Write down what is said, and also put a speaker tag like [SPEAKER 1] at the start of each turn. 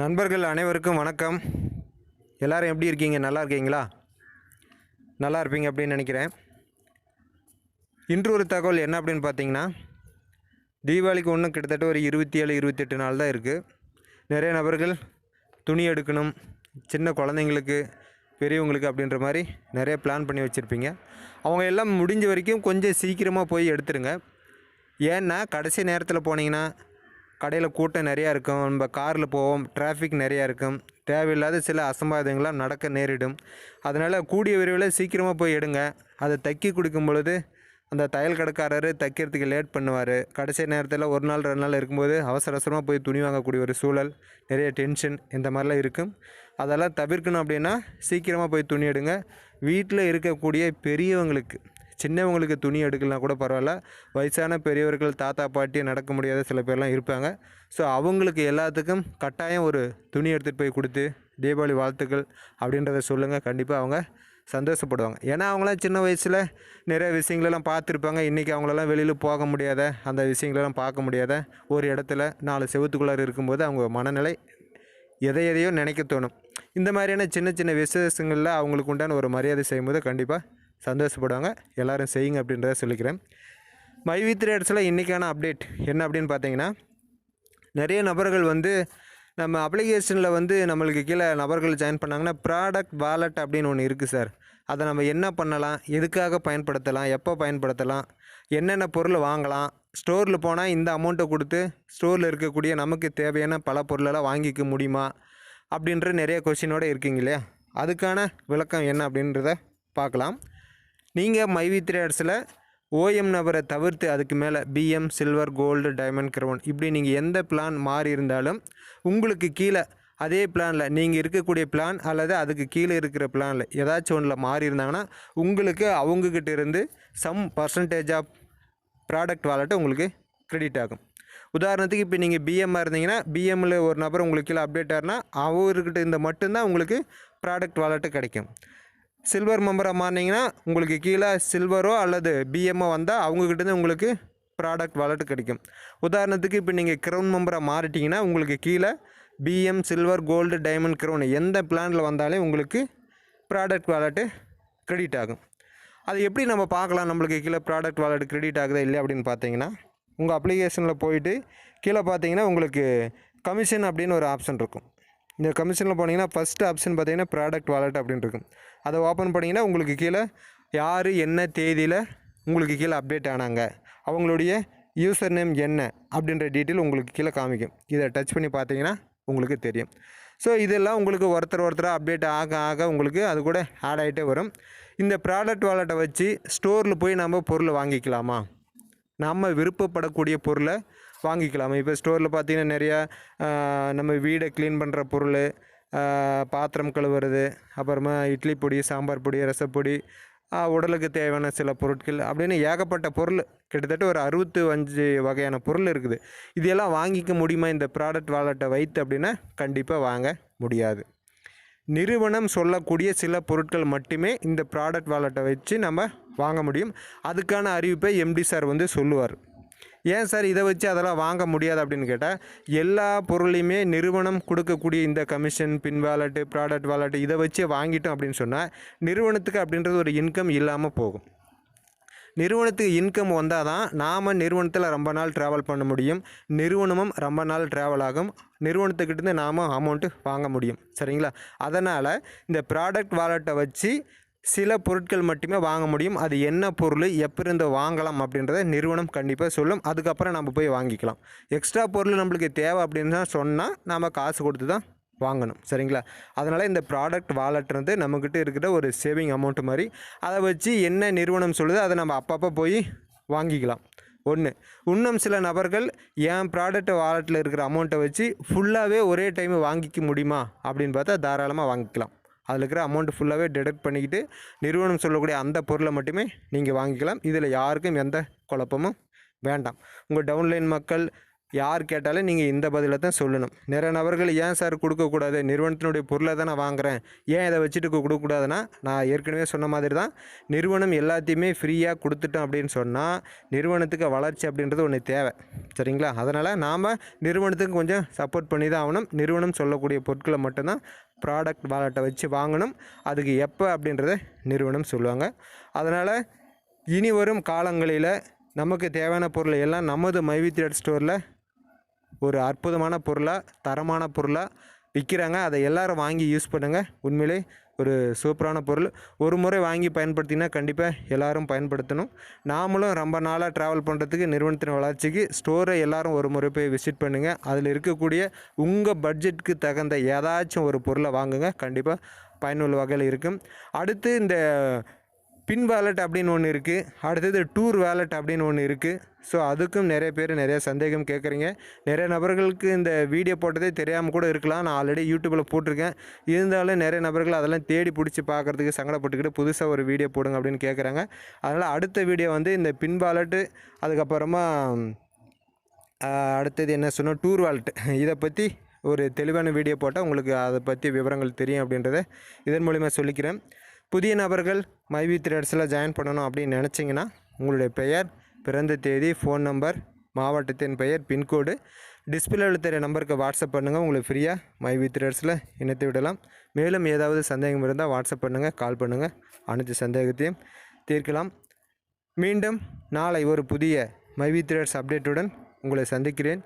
[SPEAKER 1] நண்பர்கள் அனைவருக்கும் வணக்கம் எல்லோரும் எப்படி இருக்கீங்க நல்லா இருக்கீங்களா நல்லா இருப்பீங்க அப்படின்னு நினைக்கிறேன் இன்று ஒரு தகவல் என்ன அப்படின்னு பார்த்தீங்கன்னா தீபாவளிக்கு ஒன்றும் கிட்டத்தட்ட ஒரு இருபத்தி ஏழு இருபத்தெட்டு நாள் தான் இருக்குது நிறைய நபர்கள் துணி எடுக்கணும் சின்ன குழந்தைங்களுக்கு பெரியவங்களுக்கு அப்படின்ற மாதிரி நிறைய பிளான் பண்ணி வச்சுருப்பீங்க அவங்க எல்லாம் முடிஞ்ச வரைக்கும் கொஞ்சம் சீக்கிரமாக போய் எடுத்துருங்க ஏன்னா கடைசி நேரத்தில் போனீங்கன்னா கடையில் கூட்டம் நிறையா இருக்கும் நம்ம காரில் போவோம் டிராஃபிக் நிறையா இருக்கும் தேவையில்லாத சில அசம்பாவிதங்களாக நடக்க நேரிடும் அதனால் கூடிய விரைவில் சீக்கிரமாக போய் எடுங்க அதை தக்கி குடிக்கும் பொழுது அந்த தையல் கடைக்காரர் தைக்கிறதுக்கு லேட் பண்ணுவார் கடைசி நேரத்தில் ஒரு நாள் ரெண்டு நாள் இருக்கும்போது அவசர அவசரமாக போய் துணி வாங்கக்கூடிய ஒரு சூழல் நிறைய டென்ஷன் இந்த மாதிரிலாம் இருக்கும் அதெல்லாம் தவிர்க்கணும் அப்படின்னா சீக்கிரமாக போய் துணி எடுங்க வீட்டில் இருக்கக்கூடிய பெரியவங்களுக்கு சின்னவங்களுக்கு துணி எடுக்கலாம் கூட பரவாயில்ல வயசான பெரியவர்கள் தாத்தா பாட்டி நடக்க முடியாத சில பேர்லாம் இருப்பாங்க ஸோ அவங்களுக்கு எல்லாத்துக்கும் கட்டாயம் ஒரு துணி எடுத்துகிட்டு போய் கொடுத்து தீபாவளி வாழ்த்துக்கள் அப்படின்றத சொல்லுங்கள் கண்டிப்பாக அவங்க சந்தோஷப்படுவாங்க ஏன்னா அவங்களாம் சின்ன வயசில் நிறைய விஷயங்களெல்லாம் பார்த்துருப்பாங்க இன்றைக்கி அவங்களெல்லாம் வெளியில் போக முடியாத அந்த விஷயங்களெல்லாம் பார்க்க முடியாத ஒரு இடத்துல நாலு செவத்துக்குள்ளார் இருக்கும்போது அவங்க மனநிலை எதை எதையோ நினைக்க தோணும் இந்த மாதிரியான சின்ன சின்ன விசேஷங்களில் அவங்களுக்கு உண்டான ஒரு மரியாதை செய்யும்போது கண்டிப்பாக சந்தோஷப்படுவாங்க எல்லோரும் செய்யுங்க அப்படின்றத சொல்லிக்கிறேன் மை வி த்ரேட்ஸில் இன்றைக்கான அப்டேட் என்ன அப்படின்னு பார்த்தீங்கன்னா நிறைய நபர்கள் வந்து நம்ம அப்ளிகேஷனில் வந்து நம்மளுக்கு கீழே நபர்கள் ஜாயின் பண்ணாங்கன்னா ப்ராடக்ட் வாலெட் அப்படின்னு ஒன்று இருக்குது சார் அதை நம்ம என்ன பண்ணலாம் எதுக்காக பயன்படுத்தலாம் எப்போ பயன்படுத்தலாம் என்னென்ன பொருள் வாங்கலாம் ஸ்டோரில் போனால் இந்த அமௌண்ட்டை கொடுத்து ஸ்டோரில் இருக்கக்கூடிய நமக்கு தேவையான பல பொருளெல்லாம் வாங்கிக்க முடியுமா அப்படின்ற நிறைய கொஷினோடு இருக்கீங்க இல்லையா அதுக்கான விளக்கம் என்ன அப்படின்றத பார்க்கலாம் நீங்கள் மைவி த்ரேட்ஸில் ஓஎம் நபரை தவிர்த்து அதுக்கு மேலே PM silver gold diamond crown இப்படி நீங்கள் எந்த பிளான் மாறி இருந்தாலும் உங்களுக்கு கீழே அதே பிளானில் நீங்கள் இருக்கக்கூடிய பிளான் அல்லது அதுக்கு கீழே இருக்கிற பிளானில் ஏதாச்சும் ஒன்றில் மாறி இருந்தாங்கன்னா உங்களுக்கு அவங்கக்கிட்ட இருந்து some percentage of product wallet உங்களுக்கு க்ரெடிட் ஆகும் உதாரணத்துக்கு இப்போ நீங்கள் பிஎம்மாக இருந்தீங்கன்னா பிஎம்மில் ஒரு நபர் உங்களுக்கு கீழே அப்டேட் ஆகிருன்னா அவர்கிட்ட இந்த மட்டும்தான் உங்களுக்கு ப்ராடக்ட் வாலெட்டு கிடைக்கும் சில்வர் மெம்பராக மாறினீங்கன்னா உங்களுக்கு கீழே சில்வரோ அல்லது பிஎம்ஓ வந்தால் அவங்கக்கிட்டேருந்து உங்களுக்கு ப்ராடக்ட் வாலெட் கிடைக்கும் உதாரணத்துக்கு இப்போ நீங்கள் க்ரௌன் மெம்பராக மாறிட்டிங்கன்னா உங்களுக்கு கீழே PM silver gold diamond crown எந்த பிளானில் வந்தாலே உங்களுக்கு ப்ராடக்ட் வாலெட்டு க்ரெடிட் ஆகும் அது எப்படி நம்ம பார்க்கலாம் நம்மளுக்கு கீழே ப்ராடக்ட் வாலெட்டு க்ரெடிட் ஆகுதா இல்லை அப்படின்னு பார்த்தீங்கன்னா உங்கள் அப்ளிகேஷனில் போயிட்டு கீழே பார்த்தீங்கன்னா உங்களுக்கு கமிஷன் அப்படின்னு ஒரு ஆப்ஷன் இருக்கும் இந்த கமிஷனில் போனீங்கன்னா ஃபஸ்ட்டு ஆப்ஷன் பார்த்தீங்கன்னா ப்ராடக்ட் வாலெட் அப்படின்னு இருக்கும் அதை ஓப்பன் பண்ணிங்கன்னா உங்களுக்கு கீழே யார் என்ன தேதியில் உங்களுக்கு கீழே அப்டேட் ஆனாங்க அவங்களுடைய யூசர் நேம் என்ன அப்படின்ற டீட்டெயில் உங்களுக்கு கீழே காமிக்கும் இதை டச் பண்ணி பார்த்தீங்கன்னா உங்களுக்கு தெரியும் ஸோ இதெல்லாம் உங்களுக்கு ஒருத்தர் ஒருத்தராக அப்டேட் ஆக ஆக உங்களுக்கு அது கூட ஆட் ஆகிட்டே வரும் இந்த ப்ராடக்ட் வாலெட்டை வச்சு ஸ்டோரில் போய் நம்ம பொருளை வாங்கிக்கலாமா நம்ம விருப்பப்படக்கூடிய பொருளை வாங்கிக்கலாம் இப்போ ஸ்டோரில் பார்த்தீங்கன்னா நிறையா நம்ம வீடை க்ளீன் பண்ணுற பொருள் பாத்திரம் கழுவுறது அப்புறமா இட்லி பொடி சாம்பார் பொடி ரசப்பொடி உடலுக்கு தேவையான சில பொருட்கள் அப்படின்னு ஏகப்பட்ட பொருள் கிட்டத்தட்ட ஒரு அறுபத்து அஞ்சு வகையான பொருள் இருக்குது இதெல்லாம் வாங்கிக்க முடியுமா இந்த ப்ராடக்ட் வாலெட்டை வைத்து அப்படின்னா கண்டிப்பாக வாங்க முடியாது நிறுவனம் சொல்லக்கூடிய சில பொருட்கள் மட்டுமே இந்த ப்ராடக்ட் வாலெட்டை வச்சு நம்ம வாங்க முடியும் அதுக்கான அறிவிப்பை எம்டி சார் வந்து சொல்லுவார் ஏன் சார் இதை வச்சு அதெல்லாம் வாங்க முடியாது அப்படின்னு கேட்டால் எல்லா பொருளையுமே நிறுவனம் கொடுக்கக்கூடிய இந்த கமிஷன் பின் வாலெட்டு ப்ராடக்ட் வாலெட்டு இதை வச்சு வாங்கிட்டோம் அப்படின்னு சொன்னால் நிறுவனத்துக்கு அப்படின்றது ஒரு இன்கம் இல்லாமல் போகும் நிறுவனத்துக்கு இன்கம் வந்தால் தான் நாம் நிறுவனத்தில் ரொம்ப நாள் ட்ராவல் பண்ண முடியும் நிறுவனமும் ரொம்ப நாள் ட்ராவல் ஆகும் நிறுவனத்துக்கிட்டேருந்து நாம் அமௌண்ட்டு வாங்க முடியும் சரிங்களா அதனால் இந்த ப்ராடக்ட் வாலெட்டை வச்சு சில பொருட்கள் மட்டுமே வாங்க முடியும் அது என்ன பொருள் எப்பிருந்து வாங்கலாம் அப்படின்றத நிறுவனம் கண்டிப்பாக சொல்லும் அதுக்கப்புறம் நம்ம போய் வாங்கிக்கலாம் எக்ஸ்ட்ரா பொருள் நம்மளுக்கு தேவை அப்படின்னு சொன்னால் நம்ம காசு கொடுத்து தான் வாங்கணும் சரிங்களா அதனால் இந்த ப்ராடக்ட் வாலெட் வந்து நம்மக்கிட்ட இருக்கிற ஒரு சேவிங் அமௌண்ட் மாதிரி அதை வச்சு என்ன நிறுவனம் சொல்லுதோ அதை நம்ம அப்பப்போ போய் வாங்கிக்கலாம் ஒன்று இன்னும் சில நபர்கள் என் ப்ராடக்ட் வாலெட்டில் இருக்கிற அமௌண்ட்டை வச்சு ஃபுல்லாகவே ஒரே டைம் வாங்கிக்க முடியுமா அப்படின்னு பார்த்தா தாராளமாக வாங்கிக்கலாம் அதில் இருக்கிற அமௌண்ட் ஃபுல்லாகவே டிடெக்ட் பண்ணிக்கிட்டு நிறுவனம் சொல்லக்கூடிய அந்த பொருளை மட்டுமே நீங்கள் வாங்கிக்கலாம் இதில் யாருக்கும் எந்த குழப்பமும் வேண்டாம் உங்கள் டவுன்லைன் மக்கள் யார் கேட்டாலும் நீங்கள் இந்த பதிலை தான் சொல்லணும் நிறைய நபர்கள் ஏன் சார் கொடுக்கக்கூடாது நிறுவனத்தினுடைய பொருளை தான் நான் வாங்குகிறேன் ஏன் இதை வச்சுட்டு கொடுக்கக்கூடாதுன்னா நான் ஏற்கனவே சொன்ன மாதிரி தான் நிறுவனம் எல்லாத்தையுமே ஃப்ரீயாக கொடுத்துட்டோம் அப்படின்னு சொன்னால் நிறுவனத்துக்கு வளர்ச்சி அப்படின்றது ஒன்று தேவை சரிங்களா அதனால் நாம் நிறுவனத்துக்கு கொஞ்சம் சப்போர்ட் பண்ணி தான் ஆகணும் நிறுவனம் சொல்லக்கூடிய பொருட்களை மட்டும்தான் ப்ராடக்ட் வாலெட்டை வச்சு வாங்கணும் அதுக்கு எப்போ அப்படின்றத நிறுவனம் சொல்லுவாங்க அதனால் இனி வரும் காலங்களில் நமக்கு தேவையான பொருளை எல்லாம் நமது மைவி த்ரெட் ஸ்டோரில் ஒரு அற்புதமான பொருளாக தரமான பொருளாக விற்கிறாங்க அதை எல்லோரும் வாங்கி யூஸ் பண்ணுங்கள் உண்மையிலே ஒரு சூப்பரான பொருள் ஒரு முறை வாங்கி பயன்படுத்திங்கன்னா கண்டிப்பாக எல்லோரும் பயன்படுத்தணும் நாமளும் ரொம்ப நாளாக ட்ராவல் பண்ணுறதுக்கு நிறுவனத்தின் வளர்ச்சிக்கு ஸ்டோரை எல்லோரும் ஒரு முறை போய் விசிட் பண்ணுங்கள் அதில் இருக்கக்கூடிய உங்கள் பட்ஜெட்டுக்கு தகுந்த ஏதாச்சும் ஒரு பொருளை வாங்குங்க கண்டிப்பாக பயனுள்ள வகையில் இருக்கும் அடுத்து இந்த பின் வேலட் அப்படின்னு ஒன்று இருக்குது அடுத்தது டூர் வேலட் அப்படின்னு ஒன்று இருக்குது ஸோ அதுக்கும் நிறைய பேர் நிறைய சந்தேகம் கேட்குறீங்க நிறைய நபர்களுக்கு இந்த வீடியோ போட்டதே தெரியாமல் கூட இருக்கலாம் நான் ஆல்ரெடி யூடியூப்பில் போட்டிருக்கேன் இருந்தாலும் நிறைய நபர்கள் அதெல்லாம் தேடி பிடிச்சி பார்க்குறதுக்கு சங்கடப்பட்டுக்கிட்டு புதுசாக ஒரு வீடியோ போடுங்க அப்படின்னு கேட்குறாங்க அதனால் அடுத்த வீடியோ வந்து இந்த பின் வேலட்டு அதுக்கப்புறமா அடுத்தது என்ன சொன்னால் டூர் வேலட்டு இதை பற்றி ஒரு தெளிவான வீடியோ போட்டால் உங்களுக்கு அதை பற்றி விவரங்கள் தெரியும் அப்படின்றத இதன் மூலிமா சொல்லிக்கிறேன் புதிய நபர்கள் மைவி த்ரெட்ஸில் ஜாயின் பண்ணணும் அப்படின்னு நினச்சிங்கன்னா உங்களுடைய பெயர் பிறந்த தேதி ஃபோன் நம்பர் மாவட்டத்தின் பெயர் பின்கோடு டிஸ்பிளேவில் தெரிய நம்பருக்கு வாட்ஸ்அப் பண்ணுங்கள் உங்களை ஃப்ரீயாக மை வித் ரேட்ஸில் இணைத்து விடலாம் மேலும் ஏதாவது சந்தேகம் இருந்தால் வாட்ஸ்அப் பண்ணுங்கள் கால் பண்ணுங்கள் அனைத்து சந்தேகத்தையும் தீர்க்கலாம் மீண்டும் நாளை ஒரு புதிய மை வித் ரேட்ஸ் அப்டேட்டுடன் உங்களை சந்திக்கிறேன்